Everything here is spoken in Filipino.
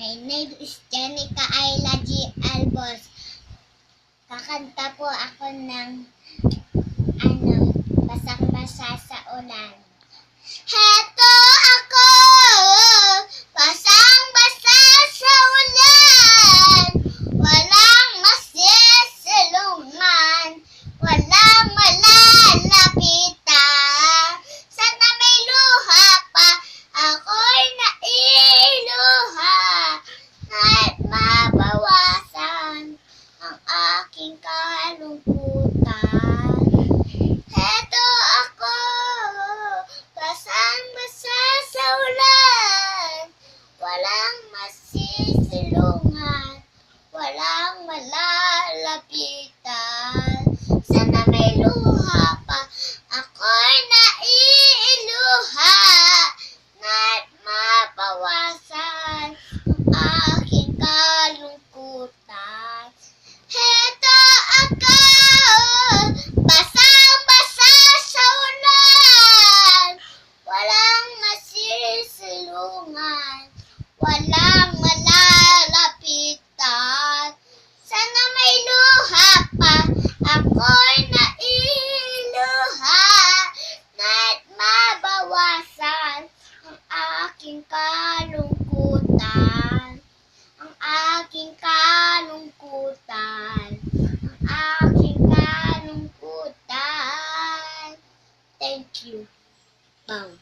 My name is Jenica Ayla G. Albos. Kakanta po ako ng walang malalapitan. Sana may luha pa ako'y nailuha na't mabawasan ang aking kalungkutan. Ang aking kalungkutan. Ang aking kalungkutan. Thank you. Bang.